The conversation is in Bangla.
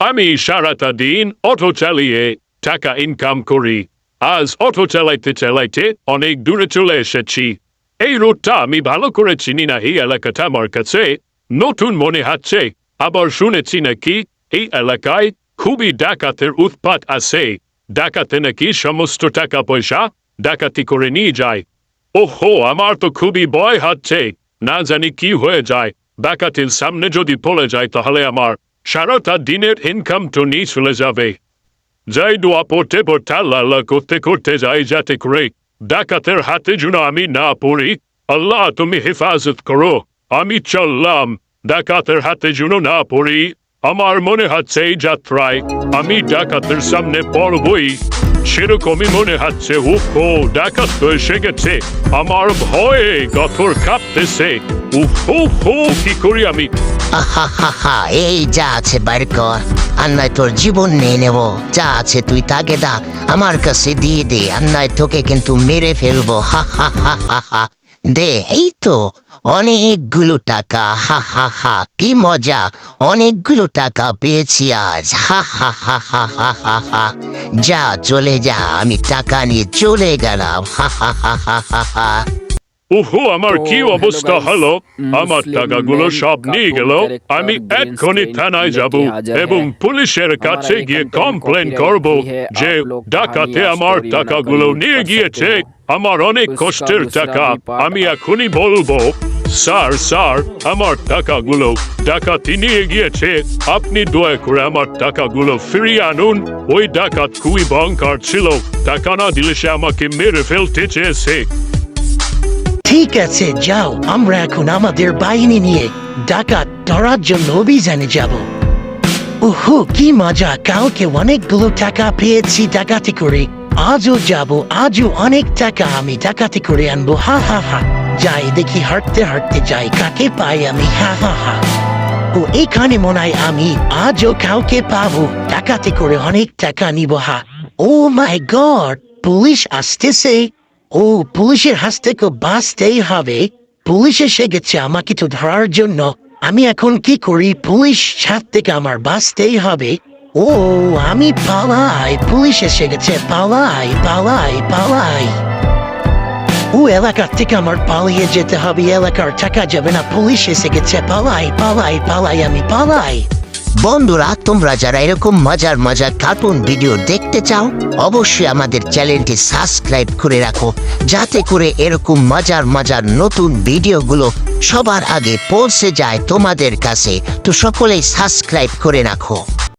আমি সারাটা দিন অটো চালিয়ে টাকা ইনকাম করি আজ অটো চালাইতে চালাইতে অনেক দূরে চলে এসেছি এই রোডটা আমি ভালো করে চিনি না এই এলাকাটা আমার কাছে নতুন মনে হচ্ছে আবার শুনেছি নাকি এই এলাকায় খুবই ডাকাতের উৎপাত আছে ডাকাতে নাকি সমস্ত টাকা পয়সা ডাকাতি করে নিয়ে যায় ওহো আমার তো খুবই ভয় হচ্ছে না জানি কি হয়ে যায় ডাকাতির সামনে যদি পড়ে যায় তাহলে আমার সারাটা দিনের ইনকাম তো নিয়ে চলে যাবে যাই দোয়া পড়তে পড়তে আল্লাহ করতে করতে যাই যাতে করে ডাকাতের হাতে যেন আমি না পড়ি আল্লাহ তুমি হেফাজত করো আমি চললাম ডাকাতের হাতে যেন না পড়ি আমার মনে হচ্ছে এই যাত্রায় আমি ডাকাতের সামনে পড়বই সেরকমই মনে হচ্ছে উফো ডাকাত তো এসে গেছে আমার ভয়ে গথর কাঁপতেছে উফো কি করি আমি আহা এই যা আছে বাইর কর। আর তোর জীবন নিয়ে নেব। যা আছে তুই তাকে দা, আমার কাছে দিয়ে দে। আর তোকে কিন্তু মেরে ফেলব। হা হা হা হা হা দে, এই তো, অনেকগুলো টাকা। হা হা হা কি মজা। অনেকগুলো টাকা পেয়েছি আজ। হা হা হা হা হা হা হা যা, চলে যা। আমি টাকা নিয়ে চলে গেলাম। হা হা হা হা হা হা উহু আমার কি অবস্থা? হলো আমার টাকাগুলো সব নিয়ে গেল। আমি এক্ষুনি থানায় যাব এবং পুলিশের কাছে গিয়ে কমপ্লেন করব যে ডাকাতে আমার টাকাগুলো নিয়ে গিয়েছে। আমার অনেক কষ্টের টাকা। আমি এখনই বলব স্যার স্যার আমার টাকাগুলো ডাকাতি নিয়ে গিয়েছে। আপনি দয়া করে আমার টাকাগুলো ফিরিয়ে আনুন। ওই ডাকাত খুবই ভয়ঙ্কর ছিল। টাকা না দিলে সে আমাকে মেরে ফেলতে চেয়েছে। ঠিক আছে, যাও। আমরা এখন আমাদের বাহিনী নিয়ে ডাকাত ধরার জন্য অভিযানে যাব। উহু কি মজা। কালকে অনেকগুলো টাকা পেয়েছি ডাকাতি করে। আজও যাব, আজও অনেক টাকা আমি ডাকাতি করে আনব। হা হা হা। যাই, দেখি হাঁটতে হাঁটতে যাই। কাকে পাই আমি? হা হা হা। ও, এখানে মনে হয় আমি আজও কাউকে পাবো। ডাকাতি করে অনেক টাকা নিব, হা। ও মাই গড, পুলিশ আসতেছে। ও, পুলিশের হাত থেকে বাঁচতেই হবে। পুলিশ এসে গেছে আমাকে তো ধরার জন্য। আমি এখন কি করি? পুলিশ ছাদ থেকে আমার বাঁচতেই হবে। ও, আমি পালাই। পুলিশ এসে গেছে, পালাই পালাই পালাই। ও এলাকার থেকে আমার পালিয়ে যেতে হবে। এলাকার টাকা যাবে না। পুলিশ এসে গেছে, পালাই পালাই পালাই, আমি পালাই। বন্ধুরা, তোমরা যারা এরকম মজার মজার কার্টুন ভিডিও দেখতে চাও, অবশ্যই আমাদের চ্যানেলটি সাবস্ক্রাইব করে রাখো, যাতে করে এরকম মজার মজার নতুন ভিডিওগুলো সবার আগে পৌঁছে যায় তোমাদের কাছে। তো সকলেই সাবস্ক্রাইব করে রাখো।